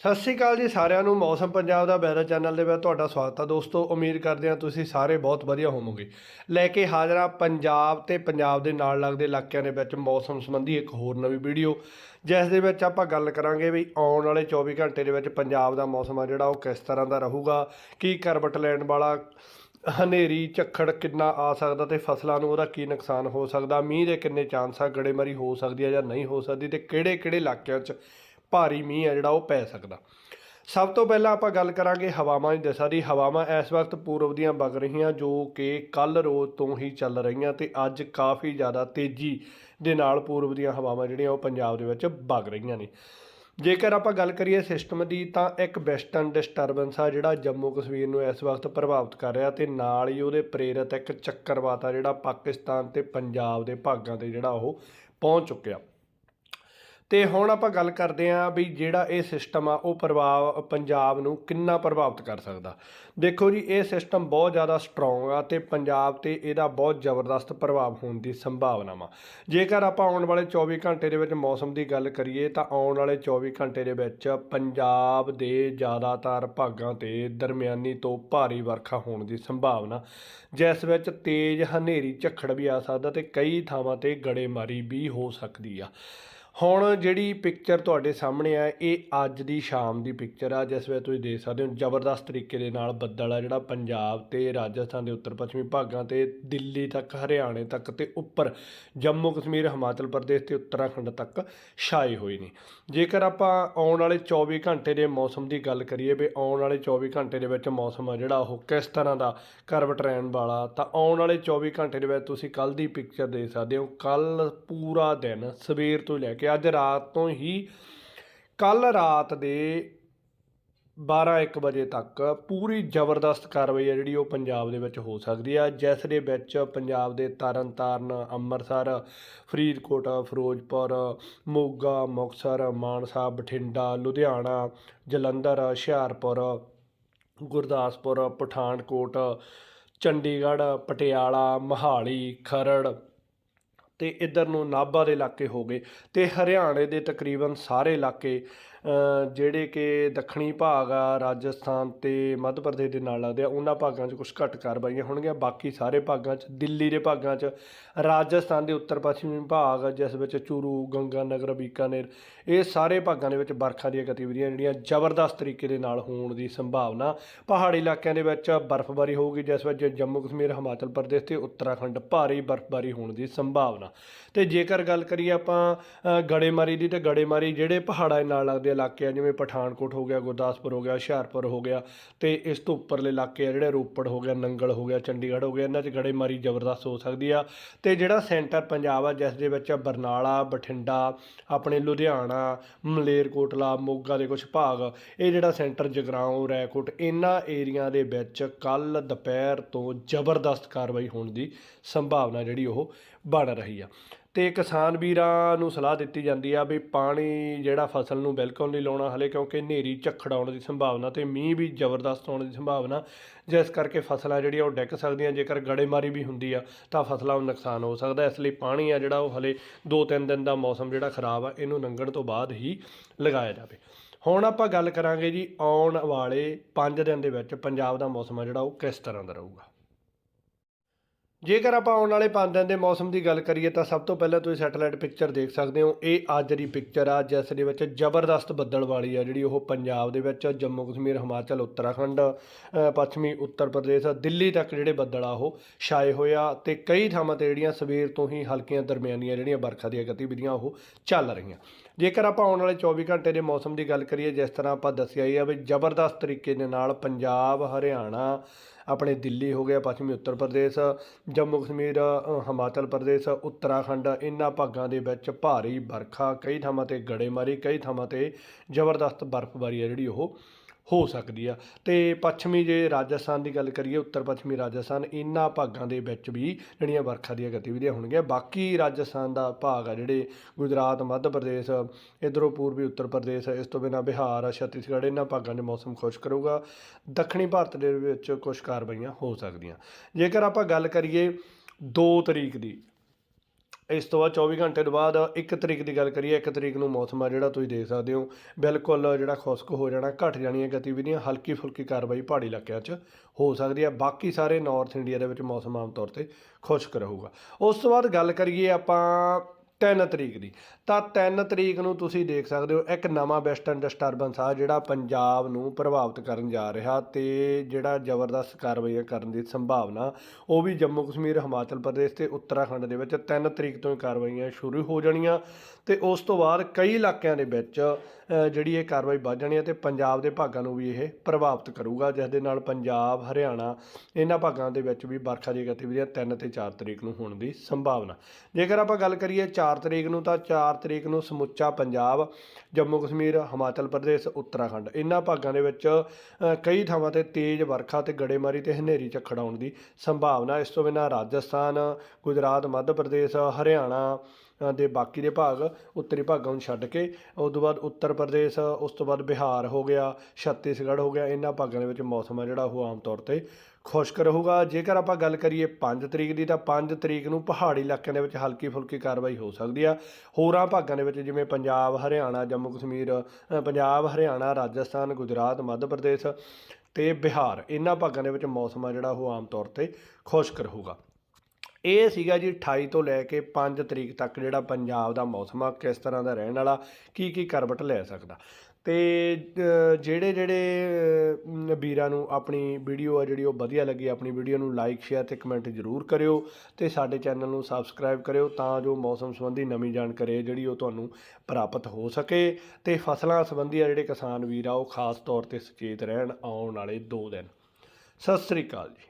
ਸਤਿ ਸ਼੍ਰੀ ਅਕਾਲ ਜੀ ਸਾਰਿਆਂ ਨੂੰ, ਮੌਸਮ ਪੰਜਾਬ ਦਾ ਵੈਦਰ ਚੈਨਲ ਦੇ ਵਿੱਚ ਤੁਹਾਡਾ ਸਵਾਗਤ ਹੈ। ਦੋਸਤੋ, ਉਮੀਦ ਕਰਦੇ ਹਾਂ ਤੁਸੀਂ ਸਾਰੇ ਬਹੁਤ ਵਧੀਆ ਹੋਵੋਗੇ। ਲੈ ਕੇ ਹਾਜ਼ਰ ਹਾਂ ਪੰਜਾਬ ਤੇ ਪੰਜਾਬ ਦੇ ਨਾਲ ਲੱਗਦੇ ਇਲਾਕਿਆਂ ਦੇ ਵਿੱਚ ਮੌਸਮ ਸੰਬੰਧੀ ਇੱਕ ਹੋਰ ਨਵੀਂ ਵੀਡੀਓ, ਜਿਸ ਦੇ ਵਿੱਚ ਆਪਾਂ ਗੱਲ ਕਰਾਂਗੇ ਵੀ ਆਉਣ ਵਾਲੇ 24 ਘੰਟੇ ਦੇ ਵਿੱਚ ਪੰਜਾਬ ਦਾ ਮੌਸਮ ਆ ਜਿਹੜਾ, ਉਹ ਕਿਸ ਤਰ੍ਹਾਂ ਦਾ ਰਹੂਗਾ, ਕੀ ਕਰਵਟ ਲੈਣ ਵਾਲਾ ਹਨੇਰੀ, ਝੱਖੜ ਕਿੰਨਾ ਆ ਸਕਦਾ ਤੇ ਫਸਲਾਂ ਨੂੰ ਉਹਦਾ ਕੀ ਨੁਕਸਾਨ ਹੋ ਸਕਦਾ, ਮੀਂਹ ਦੇ ਕਿੰਨੇ ਚਾਂਸ ਆ, ਗੜੇਮਾਰੀ ਹੋ ਸਕਦੀ ਹੈ ਜਾਂ ਨਹੀਂ ਹੋ ਸਕਦੀ ਤੇ ਕਿਹੜੇ ਕਿਹੜੇ ਇਲਾਕਿਆਂ 'ਚ ਭਾਰੀ ਮੀਂਹ ਆ ਜਿਹੜਾ ਉਹ ਪੈ ਸਕਦਾ। ਸਭ ਤੋਂ ਪਹਿਲਾਂ ਆਪਾਂ ਗੱਲ ਕਰਾਂਗੇ ਹਵਾਵਾਂ ਦੀ ਦਸ਼ਾ ਦੀ। ਹਵਾਵਾਂ ਇਸ ਵਕਤ ਪੂਰਬ ਦੀਆਂ ਵਗ ਰਹੀਆਂ ਜੋ ਕਿ ਕੱਲ ਰੋਜ਼ ਤੋਂ ਹੀ ਚੱਲ ਰਹੀਆਂ ਤੇ ਅੱਜ ਕਾਫੀ ਜ਼ਿਆਦਾ ਤੇਜ਼ੀ ਦੇ ਨਾਲ ਪੂਰਬ ਦੀਆਂ ਹਵਾਵਾਂ ਜਿਹੜੀਆਂ ਉਹ ਪੰਜਾਬ ਦੇ ਵਿੱਚ ਵਗ ਰਹੀਆਂ ਨੇ। ਜੇਕਰ ਆਪਾਂ ਗੱਲ ਕਰੀਏ ਸਿਸਟਮ ਦੀ ਤਾਂ ਇੱਕ ਵੈਸਟਰਨ ਡਿਸਟਰਬੈਂਸ ਆ ਜਿਹੜਾ ਜੰਮੂ ਕਸ਼ਮੀਰ ਨੂੰ ਇਸ ਵਕਤ ਪ੍ਰਭਾਵਿਤ ਕਰ ਰਿਹਾ ਤੇ ਨਾਲ ਹੀ ਉਹਦੇ ਪ੍ਰੇਰਿਤ ਇੱਕ ਚੱਕਰਵਾਤ ਆ ਜਿਹੜਾ ਪਾਕਿਸਤਾਨ ਤੇ ਪੰਜਾਬ ਦੇ ਭਾਗਾਂ ਤੇ ਜਿਹੜਾ ਉਹ ਪਹੁੰਚ ਚੁੱਕਿਆ। ਤੇ ਹੁਣ ਆਪਾਂ ਗੱਲ ਕਰਦੇ ਆਂ ਵੀ ਜਿਹੜਾ ਇਹ ਸਿਸਟਮ ਆ, ਉਹ ਪ੍ਰਭਾਵ ਪੰਜਾਬ ਨੂੰ ਕਿੰਨਾ ਪ੍ਰਭਾਵਿਤ ਕਰ ਸਕਦਾ। ਦੇਖੋ ਜੀ, ਇਹ ਸਿਸਟਮ ਬਹੁਤ ਜ਼ਿਆਦਾ ਸਟਰੋਂਗ ਆ ਤੇ ਪੰਜਾਬ ਤੇ ਇਹਦਾ ਬਹੁਤ ਜ਼ਬਰਦਸਤ ਪ੍ਰਭਾਵ ਹੋਣ ਦੀ ਸੰਭਾਵਨਾ ਵਾ ਜੇਕਰ ਆਪਾਂ ਆਉਣ ਵਾਲੇ 24 ਘੰਟੇ ਦੇ ਵਿੱਚ ਮੌਸਮ ਦੀ ਗੱਲ ਕਰੀਏ, ਤਾਂ ਆਉਣ ਵਾਲੇ 24 ਘੰਟੇ ਦੇ ਵਿੱਚ ਪੰਜਾਬ ਦੇ ਜ਼ਿਆਦਾਤਰ ਭਾਗਾਂ ਤੇ ਦਰਮਿਆਨੀ ਤੋਂ ਭਾਰੀ ਵਰਖਾ ਹੋਣ ਦੀ ਸੰਭਾਵਨਾ, ਜਿਸ ਵਿੱਚ ਤੇਜ਼ ਹਨੇਰੀ, ਝੱਖੜ ਵੀ ਆ ਸਕਦਾ ਤੇ ਕਈ ਥਾਵਾਂ ਤੇ ਗੜੇਮਾਰੀ ਵੀ ਹੋ ਸਕਦੀ ਆ। ਹੁਣ ਜਿਹੜੀ ਪਿਕਚਰ ਤੁਹਾਡੇ ਸਾਹਮਣੇ ਆ, ਇਹ ਅੱਜ ਦੀ ਸ਼ਾਮ ਦੀ ਪਿਕਚਰ ਆ, ਜਿਸ ਵਿੱਚ ਤੁਸੀਂ ਦੇਖ ਸਕਦੇ ਹੋ ਜ਼ਬਰਦਸਤ ਤਰੀਕੇ ਦੇ ਨਾਲ ਬੱਦਲ ਆ, ਜਿਹੜਾ ਪੰਜਾਬ ਤੇ ਰਾਜਸਥਾਨ ਦੇ ਉੱਤਰ ਪੱਛਮੀ ਭਾਗਾਂ ਤੇ ਦਿੱਲੀ ਤੱਕ, ਹਰਿਆਣੇ ਤੱਕ ਤੇ ਉੱਪਰ ਜੰਮੂ ਕਸ਼ਮੀਰ, ਹਿਮਾਚਲ ਪ੍ਰਦੇਸ਼ ਤੇ ਉੱਤਰਾਖੰਡ ਤੱਕ ਛਾਏ ਹੋਏ ਨੇ। ਜੇਕਰ ਆਪਾਂ ਆਉਣ ਵਾਲੇ 24 ਘੰਟੇ ਦੇ ਮੌਸਮ ਦੀ ਗੱਲ ਕਰੀਏ ਵੀ ਆਉਣ ਵਾਲੇ 24 ਘੰਟੇ ਦੇ ਵਿੱਚ ਮੌਸਮ ਆ ਜਿਹੜਾ ਉਹ ਕਿਸ ਤਰ੍ਹਾਂ ਦਾ ਕਰਵਟ ਰਹਿਣ ਵਾਲਾ, ਤਾਂ ਆਉਣ ਵਾਲੇ 24 ਘੰਟੇ ਦੇ ਵਿੱਚ ਤੁਸੀਂ ਕੱਲ ਦੀ ਪਿਕਚਰ ਦੇਖ ਸਕਦੇ ਹੋ ਕੱਲ ਪੂਰਾ ਦਿਨ ਸਵੇਰ ਤੋਂ ਲੈ ਕੇ ਅੱਜ ਰਾਤ ਤੋਂ ਹੀ ਕੱਲ ਰਾਤ ਦੇ 12-1 ਵਜੇ ਤੱਕ ਪੂਰੀ ਜ਼ਬਰਦਸਤ ਕਾਰਵਾਈ ਹੈ ਜਿਹੜੀ ਉਹ ਪੰਜਾਬ ਦੇ ਵਿੱਚ ਹੋ ਸਕਦੀ ਆ ਜਿਸ ਦੇ ਵਿੱਚ ਪੰਜਾਬ ਦੇ ਤਰਨਤਾਰਨ ਅੰਮ੍ਰਿਤਸਰ, ਫਰੀਦਕੋਟ, ਫਿਰੋਜ਼ਪੁਰ, ਮੋਗਾ, ਮੁਕਤਸਰ, ਮਾਨਸਾ, ਬਠਿੰਡਾ, ਲੁਧਿਆਣਾ, ਜਲੰਧਰ, ਹੁਸ਼ਿਆਰਪੁਰ, ਗੁਰਦਾਸਪੁਰ, ਪਠਾਨਕੋਟ, ਚੰਡੀਗੜ੍ਹ, ਪਟਿਆਲਾ, ਮਹਾਲੀ, ਖਰੜ ਤੇ ਇੱਧਰ ਨੂੰ ਨਾਭਾ ਦੇ ਇਲਾਕੇ ਹੋ ਗਏ ਤੇ ਹਰਿਆਣੇ ਦੇ ਤਕਰੀਬਨ ਸਾਰੇ ਇਲਾਕੇ ਜਿਹੜੇ ਕਿ ਦੱਖਣੀ ਭਾਗ ਆ, ਰਾਜਸਥਾਨ ਤੇ ਮੱਧ ਪ੍ਰਦੇਸ਼ ਦੇ ਨਾਲ ਲੱਗਦੇ ਆ, ਉਹਨਾਂ ਭਾਗਾਂ 'ਚ ਕੁਝ ਘੱਟ ਕਾਰਵਾਈਆਂ ਹੋਣਗੀਆਂ। ਬਾਕੀ ਸਾਰੇ ਭਾਗਾਂ 'ਚ, ਦਿੱਲੀ ਦੇ ਭਾਗਾਂ 'ਚ, ਰਾਜਸਥਾਨ ਦੇ ਉੱਤਰ ਪੱਛਮੀ ਭਾਗ, ਜਿਸ ਵਿੱਚ ਚੂਰੂ ਗੰਗਾਨਗਰ ਬੀਕਾਨੇਰ, ਇਹ ਸਾਰੇ ਭਾਗਾਂ ਦੇ ਵਿੱਚ ਬਰਖਾ ਦੀਆਂ ਗਤੀਵਿਧੀਆਂ ਜਿਹੜੀਆਂ ਜ਼ਬਰਦਸਤ ਤਰੀਕੇ ਦੇ ਨਾਲ ਹੋਣ ਦੀ ਸੰਭਾਵਨਾ ਪਹਾੜੀ ਇਲਾਕਿਆਂ ਦੇ ਵਿੱਚ ਬਰਫ਼ਬਾਰੀ ਹੋਊਗੀ, ਜਿਸ ਵਿੱਚ ਜੰਮੂ ਕਸ਼ਮੀਰ, ਹਿਮਾਚਲ ਪ੍ਰਦੇਸ਼ ਤੇ ਉੱਤਰਾਖੰਡ ਭਾਰੀ ਬਰਫ਼ਬਾਰੀ ਹੋਣ ਦੀ ਸੰਭਾਵਨਾ। ਤੇ ਜੇਕਰ ਗੱਲ ਕਰੀਏ ਆਪਾਂ ਗੜੇਮਾਰੀ ਦੀ, ਤੇ ਗੜੇਮਾਰੀ ਜਿਹੜੇ ਪਹਾੜਾਂ ਦੇ ਨਾਲ ਲੱਗਦੇ ਇਲਾਕੇ ਆ, ਜਿਵੇਂ ਪਠਾਨਕੋਟ ਹੋ ਗਿਆ, ਗੁਰਦਾਸਪੁਰ ਹੋ ਗਿਆ, ਹੁਸ਼ਿਆਰਪੁਰ ਹੋ ਗਿਆ ਤੇ ਇਸ ਤੋਂ ਉੱਪਰਲੇ ਇਲਾਕੇ ਆ, ਜਿਹੜੇ ਰੋਪੜ ਹੋ ਗਿਆ, ਨੰਗਲ ਹੋ ਗਿਆ, ਚੰਡੀਗੜ੍ਹ ਹੋ ਗਿਆ, ਇਹਨਾਂ 'ਚ ਗੜੇਮਾਰੀ ਜ਼ਬਰਦਸਤ ਹੋ ਸਕਦੀ ਆ। ਤੇ ਜਿਹੜਾ ਸੈਂਟਰ ਪੰਜਾਬ ਆ, ਜਿਸ ਦੇ ਵਿੱਚ ਬਰਨਾਲਾ, ਬਠਿੰਡਾ, ਆਪਣੇ ਲੁਧਿਆਣਾ, ਮਲੇਰਕੋਟਲਾ, ਮੋਗਾ ਦੇ ਕੁਝ ਭਾਗ, ਇਹ ਜਿਹੜਾ ਸੈਂਟਰ ਜਗਰਾਉਂ, ਰੈਕੋਟ, ਇਹਨਾਂ ਏਰੀਆ ਦੇ ਵਿੱਚ ਕੱਲ ਦੁਪਹਿਰ ਤੋਂ ਜ਼ਬਰਦਸਤ ਕਾਰਵਾਈ ਹੋਣ ਦੀ ਸੰਭਾਵਨਾ ਜਿਹੜੀ ਉਹ ਬਣ ਰਹੀ ਆ। ਅਤੇ ਕਿਸਾਨ ਵੀਰਾਂ ਨੂੰ ਸਲਾਹ ਦਿੱਤੀ ਜਾਂਦੀ ਆ ਵੀ ਪਾਣੀ ਜਿਹੜਾ ਫਸਲ ਨੂੰ ਬਿਲਕੁਲ ਨਹੀਂ ਲਾਉਣਾ ਹਲੇ ਕਿਉਂਕਿ ਹਨੇਰੀ ਝੱਖੜ ਆਉਣ ਦੀ ਸੰਭਾਵਨਾ ਅਤੇ ਮੀਂਹ ਵੀ ਜ਼ਬਰਦਸਤ ਆਉਣ ਦੀ ਸੰਭਾਵਨਾ। ਜਿਸ ਕਰਕੇ ਫਸਲਾਂ ਜਿਹੜੀਆਂ ਉਹ ਡਿੱਗ ਸਕਦੀਆਂ, ਜੇਕਰ ਗੜੇਮਾਰੀ ਵੀ ਹੁੰਦੀ ਆ, ਤਾਂ ਫਸਲਾਂ ਨੂੰ ਨੁਕਸਾਨ ਹੋ ਸਕਦਾ। ਇਸ ਲਈ ਪਾਣੀ ਆ ਜਿਹੜਾ ਉਹ ਹਲੇ 2-3 ਦਿਨ ਦਾ ਮੌਸਮ ਜਿਹੜਾ ਖਰਾਬ ਆ, ਇਹਨੂੰ ਲੰਘਣ ਤੋਂ ਬਾਅਦ ਹੀ ਲਗਾਇਆ ਜਾਵੇ। ਹੁਣ ਆਪਾਂ ਗੱਲ ਕਰਾਂਗੇ ਜੀ ਆਉਣ ਵਾਲੇ 5 ਦਿਨ ਦੇ ਵਿੱਚ ਪੰਜਾਬ ਦਾ ਮੌਸਮ ਆ ਜਿਹੜਾ ਉਹ ਕਿਸ ਤਰ੍ਹਾਂ ਦਾ ਰਹੂਗਾ। ਜੇਕਰ ਆਪਾਂ ਆਉਣ ਵਾਲੇ 5 ਦਿਨ ਦੇ ਮੌਸਮ ਦੀ ਗੱਲ ਕਰੀਏ ਤਾਂ ਸਭ ਤੋਂ ਪਹਿਲਾਂ ਤੁਸੀਂ ਸੈਟੇਲਾਈਟ ਪਿਕਚਰ ਦੇਖ ਸਕਦੇ ਹੋ। ਇਹ ਅੱਜ ਦੀ ਪਿਕਚਰ ਆ, ਜਿਸ ਦੇ ਵਿੱਚ ਜ਼ਬਰਦਸਤ ਬੱਦਲ ਵਾਲੀ ਆ, ਜਿਹੜੀ ਉਹ ਪੰਜਾਬ ਦੇ ਵਿੱਚ ਜੰਮੂ ਕਸ਼ਮੀਰ, ਹਿਮਾਚਲ, ਉੱਤਰਾਖੰਡ ਪੱਛਮੀ, ਉੱਤਰ ਪ੍ਰਦੇਸ਼, ਦਿੱਲੀ ਤੱਕ ਜਿਹੜੇ ਬੱਦਲ ਆ ਉਹ ਛਾਏ ਹੋਏ ਆ ਤੇ ਕਈ ਥਾਵਾਂ ਤੇ ਜਿਹੜੀਆਂ ਸਵੇਰ ਤੋਂ ਹੀ ਹਲਕੀਆਂ ਦਰਮਿਆਨੀਆਂ ਜਿਹੜੀਆਂ ਵਰਖਾ ਦੀਆਂ ਗਤੀਵਿਧੀਆਂ ਉਹ ਚੱਲ ਰਹੀਆਂ। ਜੇਕਰ ਆਪਾਂ ਆਉਣ ਵਾਲੇ 24 ਘੰਟੇ ਦੇ ਮੌਸਮ ਦੀ ਗੱਲ ਕਰੀਏ, ਜਿਸ ਤਰ੍ਹਾਂ ਆਪਾਂ ਦੱਸਿਆ ਹੀ ਆ ਵੀ ਜ਼ਬਰਦਸਤ ਤਰੀਕੇ ਦੇ ਨਾਲ ਪੰਜਾਬ, ਹਰਿਆਣਾ, ਆਪਣੇ ਦਿੱਲੀ ਹੋ ਗਿਆ, ਪੱਛਮੀ ਉੱਤਰ ਪ੍ਰਦੇਸ਼, ਜੰਮੂ ਕਸ਼ਮੀਰ ਹਿਮਾਚਲ ਪ੍ਰਦੇਸ਼, ਉੱਤਰਾਖੰਡ ਇਹਨਾਂ ਭਾਗਾਂ ਦੇ ਵਿੱਚ ਭਾਰੀ ਵਰਖਾ, ਕਈ ਥਾਵਾਂ ਤੇ ਗੜੇਮਾਰੀ, ਕਈ ਥਾਵਾਂ ਤੇ ਜ਼ਬਰਦਸਤ ਬਰਫ਼ਬਾਰੀ ਹੈ ਜਿਹੜੀ ਉਹ ਹੋ ਸਕਦੀ ਆ। ਤੇ ਪੱਛਮੀ ਜੇ ਰਾਜਸਥਾਨ ਦੀ ਗੱਲ ਕਰੀਏ, ਉੱਤਰ ਪੱਛਮੀ ਰਾਜਸਥਾਨ ਇਹਨਾਂ ਭਾਗਾਂ ਦੇ ਵਿੱਚ ਵੀ ਜਿਹੜੀਆਂ ਵਰਖਾ ਦੀਆਂ ਗਤੀਵਿਧੀਆਂ ਹੋਣਗੀਆਂ। ਬਾਕੀ ਰਾਜਸਥਾਨ ਦਾ ਭਾਗ ਆ ਜਿਹੜੇ ਗੁਜਰਾਤ, ਮੱਧ ਪ੍ਰਦੇਸ਼, ਇਧਰੋਂ ਪੂਰਬੀ ਉੱਤਰ ਪ੍ਰਦੇਸ਼, ਇਸ ਤੋਂ ਬਿਨਾਂ ਬਿਹਾਰ, ਛੱਤੀਸਗੜ੍ਹ ਇਹਨਾਂ ਭਾਗਾਂ ਦੇ ਮੌਸਮ ਖੁਸ਼ਕ ਰਹੂਗਾ ਦੱਖਣੀ ਭਾਰਤ ਦੇ ਵਿੱਚ ਕੁਝ ਕਾਰਵਾਈਆਂ ਹੋ ਸਕਦੀਆਂ। ਜੇਕਰ ਆਪਾਂ ਗੱਲ ਕਰੀਏ 2 ਤਰੀਕ ਦੀ ਇਸ ਤੋਂ ਬਾਅਦ 24 ਘੰਟੇ ਤੋਂ ਬਾਅਦ ਇੱਕ ਤਰੀਕ ਦੀ ਗੱਲ ਕਰੀਏ, ਇੱਕ ਤਰੀਕ ਨੂੰ ਮੌਸਮ ਆ ਜਿਹੜਾ ਤੁਸੀਂ ਦੇਖ ਸਕਦੇ ਹੋ। ਬਿਲਕੁਲ ਜਿਹੜਾ ਖੁਸ਼ਕ ਹੋ ਜਾਣਾ, ਘਟ ਜਾਣੀਆਂ ਗਤੀਵਿਧੀਆਂ ਹਲਕੀ ਫੁਲਕੀ ਕਾਰਵਾਈ ਪਹਾੜੀ ਇਲਾਕਿਆਂ 'ਚ ਹੋ ਸਕਦੀ ਹੈ ਬਾਕੀ ਸਾਰੇ ਨਾਰਥ ਇੰਡੀਆ ਦੇ ਵਿੱਚ ਮੌਸਮ ਆਮ ਤੌਰ ਤੇ ਖੁਸ਼ਕ ਰਹੂਗਾ। ਉਸ ਤੋਂ ਬਾਅਦ ਗੱਲ ਕਰੀਏ ਆਪਾਂ 3 ਤਰੀਕ ਦੀ। ਤਾਂ 3 ਤਰੀਕ ਨੂੰ ਤੁਸੀਂ ਦੇਖ ਸਕਦੇ ਹੋ, ਇੱਕ ਨਵਾਂ ਵੈਸਟਰਨ ਡਿਸਟਰਬੈਂਸ ਆ, ਜਿਹੜਾ ਪੰਜਾਬ ਨੂੰ ਪ੍ਰਭਾਵਿਤ ਕਰਨ ਜਾ ਰਿਹਾ ਤੇ ਜਿਹੜਾ ਜ਼ਬਰਦਸਤ ਕਾਰਵਾਈਆਂ ਕਰਨ ਦੀ ਸੰਭਾਵਨਾ, ਉਹ ਵੀ ਜੰਮੂ ਕਸ਼ਮੀਰ, ਹਿਮਾਚਲ ਪ੍ਰਦੇਸ਼ ਤੇ ਉੱਤਰਾਖੰਡ ਦੇ ਵਿੱਚ 3 ਤਰੀਕ ਤੋਂ ਹੀ ਕਾਰਵਾਈਆਂ ਸ਼ੁਰੂ ਹੋ ਜਾਣੀਆਂ ਤੇ ਉਸ ਤੋਂ ਬਾਅਦ ਕਈ ਇਲਾਕਿਆਂ ਦੇ ਵਿੱਚ ਜਿਹੜੀ ਇਹ ਕਾਰਵਾਈ ਵੱਧ ਜਾਣੀ ਹੈ ਤੇ ਪੰਜਾਬ ਦੇ ਭਾਗਾਂ ਨੂੰ ਵੀ ਇਹ ਪ੍ਰਭਾਵਿਤ ਕਰੂਗਾ, ਜਿਸ ਦੇ ਨਾਲ ਪੰਜਾਬ, ਹਰਿਆਣਾ, ਇਹਨਾਂ ਭਾਗਾਂ ਦੇ ਵਿੱਚ ਵੀ ਵਰਖਾ ਦੀਆਂ ਗਤੀਵਿਧੀਆਂ 3 ਤੇ 4 ਤਰੀਕ ਨੂੰ ਹੋਣ ਦੀ ਸੰਭਾਵਨਾ। ਜੇਕਰ ਆਪਾਂ ਗੱਲ ਕਰੀਏ 4 ਤਰੀਕ ਨੂੰ ਤਾਂ 4 ਤਰੀਕ ਨੂੰ ਸਮੁੱਚਾ ਪੰਜਾਬ, ਜੰਮੂ ਕਸ਼ਮੀਰ, ਹਿਮਾਚਲ ਪ੍ਰਦੇਸ਼, ਉੱਤਰਾਖੰਡ। ਇਹਨਾਂ ਭਾਗਾਂ ਦੇ ਵਿੱਚ ਕਈ ਥਾਵਾਂ ਤੇ ਤੇਜ਼ ਵਰਖਾ ਤੇ ਗੜੇਮਾਰੀ ਤੇ ਹਨੇਰੀ ਝੱਖੜ ਆਉਣ ਦੀ ਸੰਭਾਵਨਾ। ਇਸ ਤੋਂ ਬਿਨਾਂ ਰਾਜਸਥਾਨ, ਗੁਜਰਾਤ, ਮੱਧ ਪ੍ਰਦੇਸ਼, ਹਰਿਆਣਾ ਦੇ ਬਾਕੀ ਦੇ ਭਾਗ ਉੱਤਰੀ ਭਾਗਾਂ ਨੂੰ ਛੱਡ ਕੇ ਉਸ ਤੋਂ ਬਾਅਦ ਉੱਤਰ ਪ੍ਰਦੇਸ਼, ਉਸ ਤੋਂ ਬਾਅਦ ਬਿਹਾਰ ਹੋ ਗਿਆ, ਛੱਤੀਸਗੜ੍ਹ ਹੋ ਗਿਆ, ਇਹਨਾਂ ਭਾਗਾਂ ਦੇ ਵਿੱਚ ਮੌਸਮ ਆ ਜਿਹੜਾ ਉਹ ਆਮ ਤੌਰ ਤੇ ਖੁਸ਼ਕ ਰਹੂਗਾ। ਜੇਕਰ ਆਪਾਂ ਗੱਲ ਕਰੀਏ 5 ਤਰੀਕ ਦੀ, ਤਾਂ 5 ਤਰੀਕ ਨੂੰ ਪਹਾੜੀ ਇਲਾਕਿਆਂ ਦੇ ਵਿੱਚ ਹਲਕੀ ਫੁਲਕੀ ਕਾਰਵਾਈ ਹੋ ਸਕਦੀ ਆ। ਹੋਰਾਂ ਭਾਗਾਂ ਦੇ ਵਿੱਚ ਜਿਵੇਂ ਪੰਜਾਬ, ਹਰਿਆਣਾ, ਜੰਮੂ ਕਸ਼ਮੀਰ ਪੰਜਾਬ, ਹਰਿਆਣਾ, ਰਾਜਸਥਾਨ, ਗੁਜਰਾਤ, ਮੱਧ ਪ੍ਰਦੇਸ਼ ਤੇ ਬਿਹਾਰ, ਇਹਨਾਂ ਭਾਗਾਂ ਦੇ ਵਿੱਚ ਮੌਸਮ ਆ ਜਿਹੜਾ ਉਹ ਆਮ ਤੌਰ ਤੇ ਖੁਸ਼ਕ ਰਹੂਗਾ। ਇਹ ਸੀਗਾ ਜੀ 28 ਤੋਂ ਲੈ ਕੇ 5 ਤਰੀਕ ਤੱਕ ਜਿਹੜਾ ਪੰਜਾਬ ਦਾ ਮੌਸਮ ਆ, ਕਿਸ ਤਰ੍ਹਾਂ ਦਾ ਰਹਿਣ ਵਾਲਾ, ਕੀ ਕੀ ਕਰਵਟ ਲੈ ਸਕਦਾ। ਤੇ ਜਿਹੜੇ ਜਿਹੜੇ ਵੀਰਾਂ ਨੂੰ ਆਪਣੀ ਵੀਡੀਓ ਆ ਜਿਹੜੀ ਉਹ ਵਧੀਆ ਲੱਗੀ, ਆਪਣੀ ਵੀਡੀਓ ਨੂੰ ਲਾਈਕ ਸ਼ੇਅਰ ਤੇ ਕਮੈਂਟ ਜ਼ਰੂਰ ਕਰਿਓ ਤੇ ਸਾਡੇ ਚੈਨਲ ਨੂੰ ਸਬਸਕ੍ਰਾਈਬ ਕਰਿਓ ਤਾਂ ਜੋ ਮੌਸਮ ਸੰਬੰਧੀ ਨਵੀਂ ਜਾਣਕਾਰੀ ਹੈ ਜਿਹੜੀ ਉਹ ਤੁਹਾਨੂੰ ਪ੍ਰਾਪਤ ਹੋ ਸਕੇ ਤੇ ਫਸਲਾਂ ਸੰਬੰਧੀ ਆ ਜਿਹੜੇ ਕਿਸਾਨ ਵੀਰ ਆ, ਉਹ ਖਾਸ ਤੌਰ ਤੇ ਸੁਚੇਤ ਰਹਿਣ ਆਉਣ ਵਾਲੇ 2 ਦਿਨ। ਸਤਿ ਸ੍ਰੀ ਅਕਾਲ ਜੀ।